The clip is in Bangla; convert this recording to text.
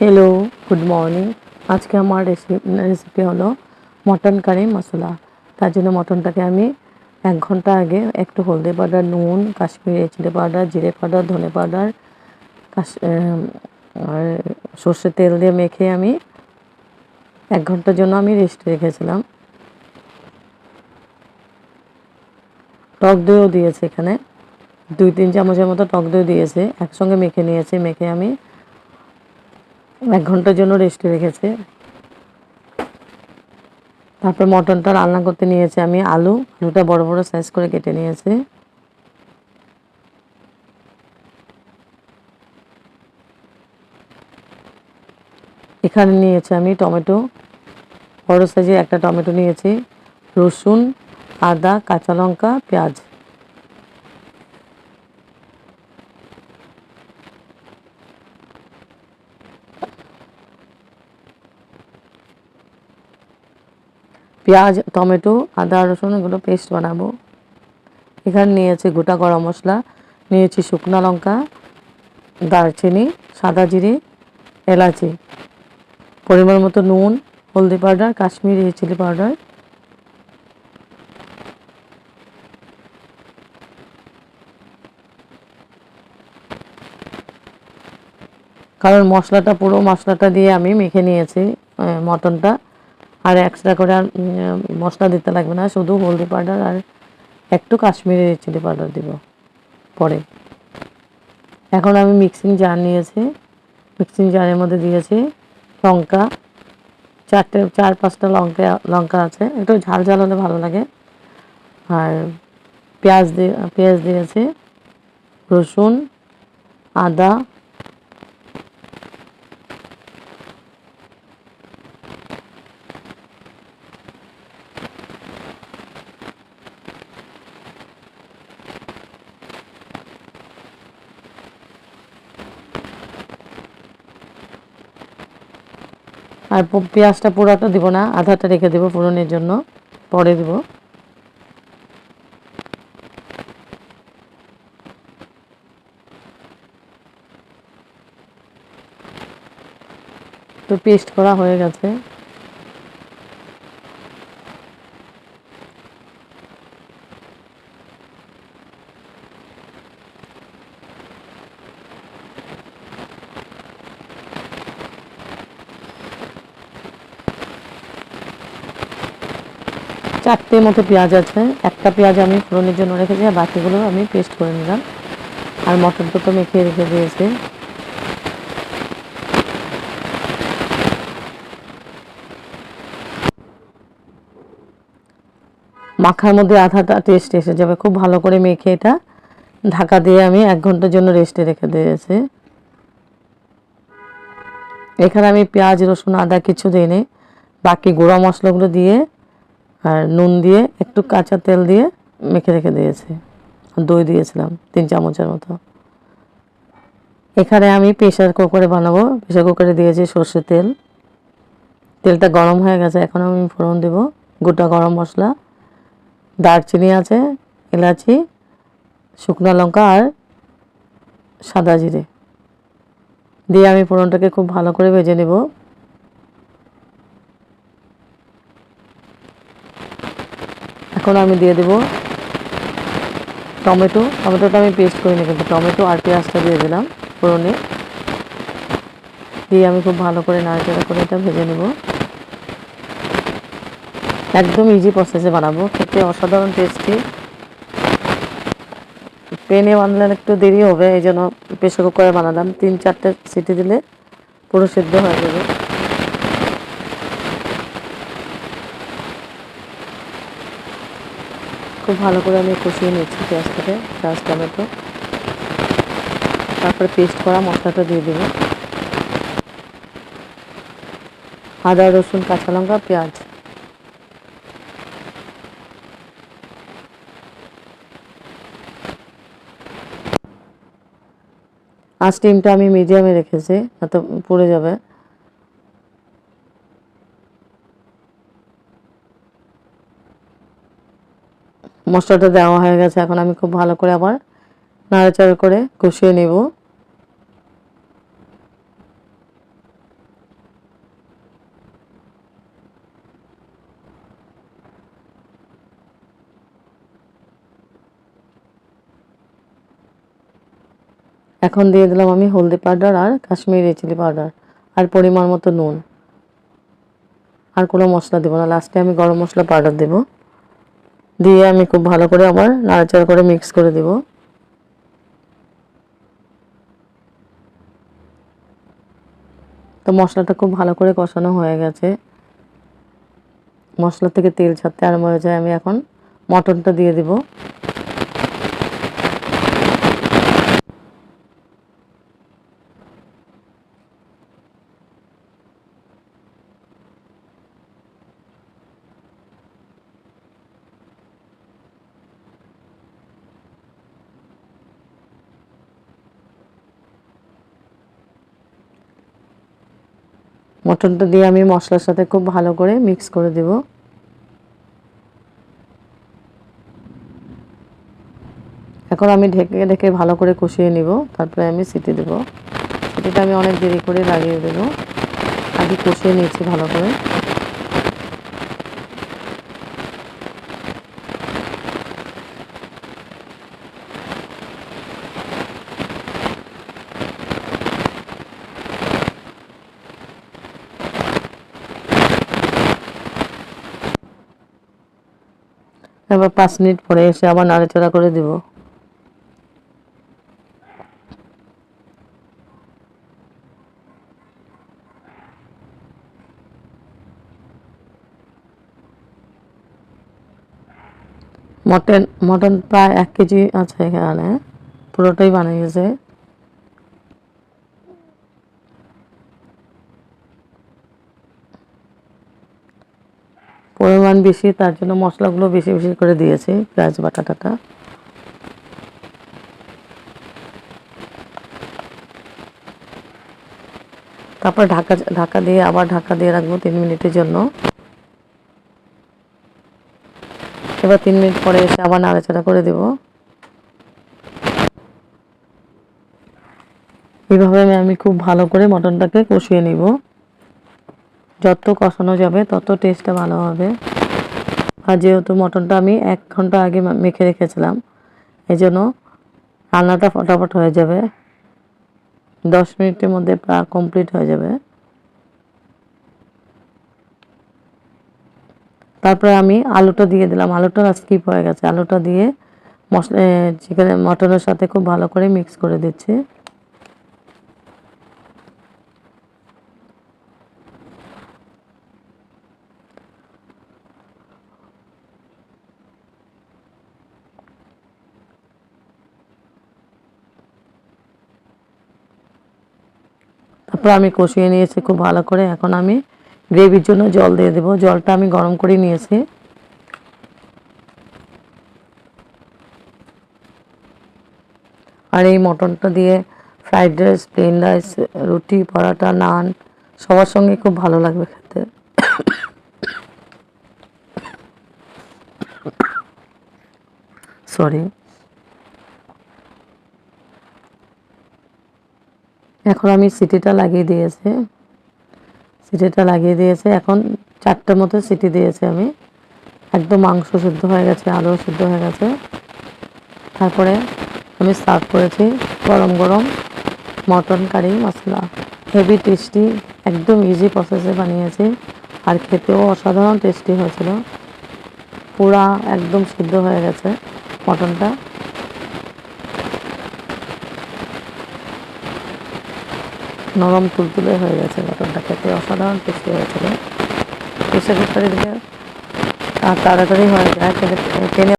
হ্যালো গুড মর্নিং আজকে আমার রেসিপি হলো মটন কারি মশলা তার জন্য মটনটাকে আমি এক ঘণ্টা আগে একটু হলদি পাউডার, নুন, কাশ্মীরি চিলি পাউডার, জিরে পাউডার, ধনে পাউডার আর সর্ষের তেল দিয়ে মেখে আমি এক ঘণ্টার জন্য আমি রেস্টে রেখেছিলাম। টক দইও দিয়েছে এখানে। দুই, তিন চামচের মতো টক দই দিয়েছে। একসঙ্গে মেখে নিয়েছে। মেখে আমি এক ঘণ্টার জন্য রেস্টে রেখেছে। তারপর মটনটা রান্না করতে নিয়েছে আমি আলু, আলুটা বড় বড় সাইজ করে কেটে নিয়েছি। এখানে নিয়েছি আমি টমেটো, বড় সাইজের একটা টমেটো নিয়েছি, রসুন, আদা, কাঁচা লঙ্কা, পেঁয়াজ। পেঁয়াজ, টমেটো, আদা, রসুন এগুলো পেস্ট বানাবো। এখানে নিয়েছি গোটা গরম মশলা, নিয়েছি শুকনো লঙ্কা, দারচিনি, সাদা জিরে, এলাচি। পরিমাণ মতো নুন, হলদি পাউডার, কাশ্মীরি চিলি পাউডার। কারণ মশলাটা পুরো মশলাটা দিয়ে আমি মেখে নিয়েছি মটনটা। আর এক্সট্রা করে আর মশলা দিতে লাগবে না, শুধু হলদি পাউডার আর একটু কাশ্মীরি চিলি পাউডার দিব পরে। এখন আমি মিক্সিং জার নিয়েছি মিক্সিং জারের মধ্যে দিয়েছি লঙ্কা, চারটে, চার পাঁচটা লঙ্কা লঙ্কা আছে, একটু ঝাল ঝাল হলে ভালো লাগে। আর পেঁয়াজ দিয়ে, পেঁয়াজ দিয়েছি, রসুন, আদা আর পেঁয়াজটা পুরোটা দিব না, আধাটা রেখে দেবো ফোড়নের জন্য, পরে দেব। তো পেস্ট করা হয়ে গেছে। চারটে মতো পেঁয়াজ আছে। একটা পেঁয়াজ আমি ফোড়নের জন্য রেখেছি আর বাকিগুলো আমি পেস্ট করে নিলাম। আর মটরটা তো মেখে রেখে দিয়েছে। মাখার মধ্যে আধাটা টেস্ট এসে যাবে। খুব ভালো করে মেখে এটা। ঢাকা দিয়ে আমি এক ঘণ্টার জন্য রেস্টে রেখে দিয়েছি। এখানে আমি পেঁয়াজ, রসুন, আদা কিছু দিইনি। বাকি গুঁড়া মশলাগুলো দিয়ে আর নুন দিয়ে একটু কাঁচা তেল দিয়ে মেখে রেখে দিয়েছি। দই দিয়েছিলাম, তিন চামচের মতো। এখানে আমি প্রেশার কুকারে বানাবো। প্রেশার কুকারে দিয়েছি সর্ষের তেল। তেলটা গরম হয়ে গেছে, এখন আমি ফোড়ন দেব। গোটা গরম মশলা, দারচিনি আছে, এলাচি, শুকনো লঙ্কা আর সাদা জিরে। দিয়ে আমি ফোড়নটাকে খুব ভালো করে ভেজে নেব। এখন আমি দিয়ে দেব টমেটো। টমেটোটা আমি পেস্ট করিনি কিন্তু। টমেটো আর পেঁয়াজটা দিয়ে দিলাম ফোড়নে। দিয়ে আমি খুব ভালো করে নাড়াচাড়া করে এটা ভেজে নেব। একদম ইজি প্রসেসে বানাবো। খেতে অসাধারণ টেস্টি পেনে বানালে একটু দেরি হবে এই জন্য প্রেশার কুকারে বানালাম। তিন চারটে সিটি দিলে পুরো সিদ্ধ হয়ে যাবে। খুব ভালো করে আমি কষিয়ে নিচ্ছি পেঁয়াজটাকে, পেঁয়াজ, টমেটো। তারপরে পেস্ট করা মশলাটা দিয়ে দেবো। আদা, রসুন, কাঁচা লঙ্কা, পেঁয়াজ। আর স্টিমটা আমি মিডিয়ামে রেখেছি, না তো পুড়ে যাবে। মশলাটা দেওয়া হয়ে গেছে, এখন আমি খুব ভালো করে আবার নাড়াচাড়া করে কষিয়ে নেব। এখন দিয়ে দিলাম আমি হলদি পাউডার আর কাশ্মীরি চিলি পাউডার আর পরিমাণ মতো নুন। আর কোনো মশলা দেবো না, লাস্টে আমি গরম মশলা পাউডার দেবো। দিয়ে আমি খুব ভালো করে আবার নাড়াচাড়া করে মিক্স করে দেব। তো মশলাটা খুব ভালো করে কষানো হয়ে গেছে। মশলা থেকে তেল ছাড়তে আরম্ভ হয়ে যায়। আমি এখন মটনটা দিয়ে দিব। মটনটা দিয়ে আমি মশলার সাথে খুব ভালো করে মিক্স করে দেব। এখন আমি ঢেকে ঢেকে ভালো করে কষিয়ে নিব, তারপরে আমি সিটি দেব। সিটিটা আমি অনেক দেরি করে লাগিয়ে দেব। আগে কষিয়ে নিয়েছি ভালো করে। এবার পাঁচ মিনিট পরে এসে আবার নাড়াচাড়া করে দিব। মটন মটন প্রায় এক কেজি আছে এখানে, পুরোটাই বানিয়েছে। পরিমাণ বেশি, তার জন্য মশলাগুলো বেশি বেশি করে দিয়েছি, পেঁয়াজ বাটাটাটা। তারপর ঢাকা ঢাকা দিয়ে আবার ঢাকা দিয়ে রাখব তিন মিনিটের জন্য। এবার তিন মিনিট পরে এসে আবার নাড়াচাড়া করে দেব। এইভাবে আমি খুব ভালো করে মটনটাকে কষিয়ে নিব। যত কষানো যাবে, তত টেস্টটা ভালো হবে। আর যেহেতু মটনটা আমি এক ঘণ্টা আগে মেখে রেখেছিলাম এই জন্য রান্নাটা ফটাফট হয়ে যাবে। দশ মিনিটের মধ্যে প্রায় কমপ্লিট হয়ে যাবে। তারপরে আমি আলুটা দিয়ে দিলাম। আলুটা স্কিপ হয়ে গেছে। আলুটা দিয়ে মশলা চিকেন, মটনের সাথে খুব ভালো করে মিক্স করে দিচ্ছি। তারপর আমি কষিয়ে নিয়েছি খুব ভালো করে। এখন আমি গ্রেভির জন্য জল দিয়ে দেবো। জলটা আমি গরম করে নিয়েছি। আর এই মটনটা দিয়ে ফ্রাইড রাইস, প্লেন রাইস, রুটি, পরাটা, নান, সবার সঙ্গে খুব ভালো লাগবে খেতে। সরি এখন আমি সিটিটা লাগিয়ে দিয়েছি। সিটিটা লাগিয়ে দিয়েছে, এখন চারটে মতো সিটি দিয়েছি আমি। একদম মাংস সিদ্ধ হয়ে গেছে আলু সিদ্ধ হয়ে গেছে। তারপরে আমি সার্ভ করেছি গরম গরম মটন কারি মশলা। হেভি টেস্টি একদম ইজি প্রসেসে বানিয়েছি। আর খেতেও অসাধারণ টেস্টি হয়েছিল। পুরা একদম সিদ্ধ হয়ে গেছে মটনটা। নরম তুলতুলে হয়ে গেছে মটনটা খেতে। অসাধারণ টেস্টি হয়েছিল। প্রেশার কুকারে দিলে তাড়াতাড়ি হয়ে যায় কিন্তু